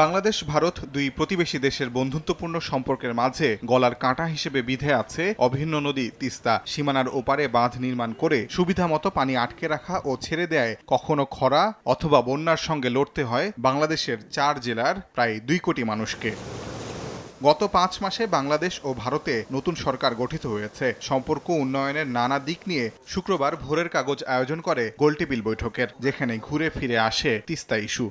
বাংলাদেশ, ভারত দুই প্রতিবেশী দেশের বন্ধুত্বপূর্ণ সম্পর্কের মাঝে গলার কাঁটা হিসেবে বিধে আছে অভিন্ন নদী, তিস্তা। সীমানার ওপারে বাঁধ নির্মাণ করে সুবিধা মতো পানি আটকে রাখা ও ছেড়ে দেয়। কখনো খরা অথবা বন্যার সঙ্গে লড়তে হয় বাংলাদেশের চার জেলার প্রায় দুই কোটি মানুষকে। গত পাঁচ মাসে বাংলাদেশ ও ভারতে নতুন সরকার গঠিত হয়েছে। সম্পর্ক উন্নয়নের নানা দিক নিয়ে শুক্রবার ভোরের কাগজ আয়োজন করে গোলটেবিল বৈঠকের, যেখানে ঘুরে ফিরে আসে তিস্তা ইস্যু।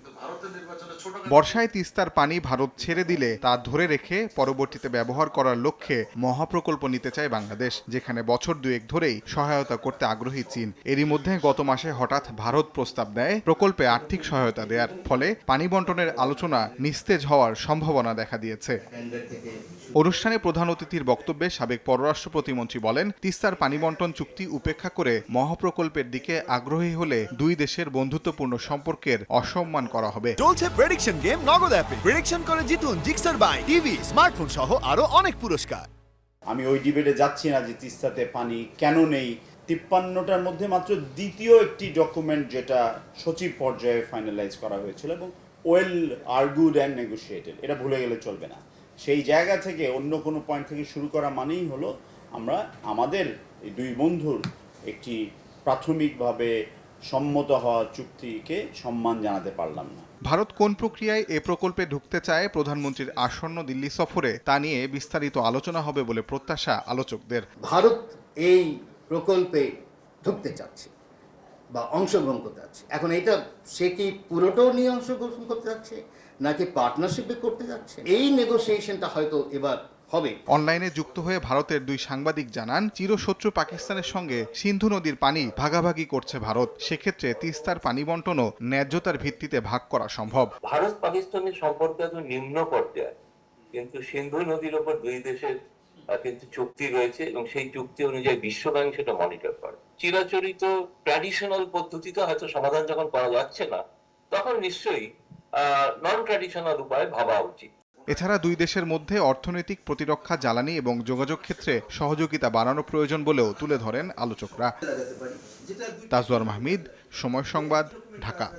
বর্ষায় তিস্তার পানি ভারত ছেড়ে দিলে তা ধরে রেখে পরবর্তীতে ব্যবহার করার লক্ষ্যে মহাপ্রকল্প নিতে চায় বাংলাদেশ যেখানে বছর দুয়েক ধরেই সহায়তা করতে আগ্রহী চীন। এরই মধ্যে গত মাসে হঠাৎ ভারত প্রস্তাব দেয় প্রকল্পে আর্থিক সহায়তা দেওয়ার ফলে পানি বন্টনের আলোচনা নিস্তেজ হওয়ার সম্ভাবনা দেখা দিয়েছে। অনুষ্ঠানে প্রধান অতিথির বক্তব্যে সাবেক পররাষ্ট্র প্রতিমন্ত্রী বলেন তিস্তার পানি বন্টন চুক্তি উপেক্ষা করে মহাপ্রকল্পের দিকে আগ্রহী হলে দুই দেশের বন্ধুত্বপূর্ণ সম্পর্কের অসম্মান করা হবে। চলছে প্রেডিকশন গেম নগদ অ্যাপে প্রেডিকশন করে জিতুন জিক্সার বাই টিভি স্মার্টফোন সহ আরও অনেক পুরস্কার। আমি ওই ডিবেটে যাচ্ছি না যে তিস্তাতে পানি কেন নেই। তিপ্পান্নটার মধ্যে মাত্র দ্বিতীয় একটি ডকুমেন্ট যেটা সচিব পর্যায়ে ফাইনালাইজ করা হয়েছিল এবং ওয়েল আর্গুড অ্যান্ড নেগোসিয়েটেড এটা ভুলে গেলে চলবে না। সেই জায়গা থেকে অন্য কোনো পয়েন্ট থেকে শুরু করা মানেই হলো আমরা, আমাদের এই দুই বন্ধুর একটি প্রাথমিকভাবে সম্মত হওয়া চুক্তিকে সম্মান জানাতে পারলাম না। ভারত কোন প্রক্রিয়ায় এ প্রকল্পে ঢুকতে চায় প্রধানমন্ত্রীর আসন্ন দিল্লি সফরে, তা নিয়ে বিস্তারিত আলোচনা হবে বলে প্রত্যাশা আলোচকদের। ভারত এই প্রকল্পে ঢুকতে চাচ্ছে বা অংশগ্রহণ করতে চাচ্ছে। এখন এটা সে কি পুরোটাও নিয়ে অংশগ্রহণ করতে চাচ্ছে নাকি পার্টনারশিপে করতে যাচ্ছে এই নেগোসিয়েশনটা হয়তো এবার হবে। অনলাইনে যুক্ত হয়ে ভারতের দুই সাংবাদিক জানান চিরশত্রু পাকিস্তানের সঙ্গে সিন্ধু নদীর পানি ভাগাভাগি করছে ভারত। সেক্ষেত্রে তিস্তার পানি বন্টনও ন্যায্যতার ভিত্তিতে ভাগ করা সম্ভব। ভারত পাকিস্তানের সম্পর্ক এত নিম্ন পর্যায়ে কিন্তু সিন্ধু নদীর ওপর দুই দেশের কিন্তু চুক্তি রয়েছে এবং সেই চুক্তি অনুযায়ী বিশ্বব্যাংক সেটা মনিটর করে। চিরাচরিত ট্র্যাডিশনাল পদ্ধতিতে হয়তো সমাধান যখন করা যাচ্ছে না তখন নিশ্চয়ই নন ট্র্যাডিশনাল উপায় ভাবা উচিত। এছাড়া দুই দেশের মধ্যে অর্থনৈতিক প্রতিরক্ষা, জ্বালানি এবং যোগাযোগ ক্ষেত্রে সহযোগিতা বাড়ানো প্রয়োজন বলেও তুলে ধরেন আলোচকরা। তাজওয়ার মাহমিদ, সময় সংবাদ, ঢাকা।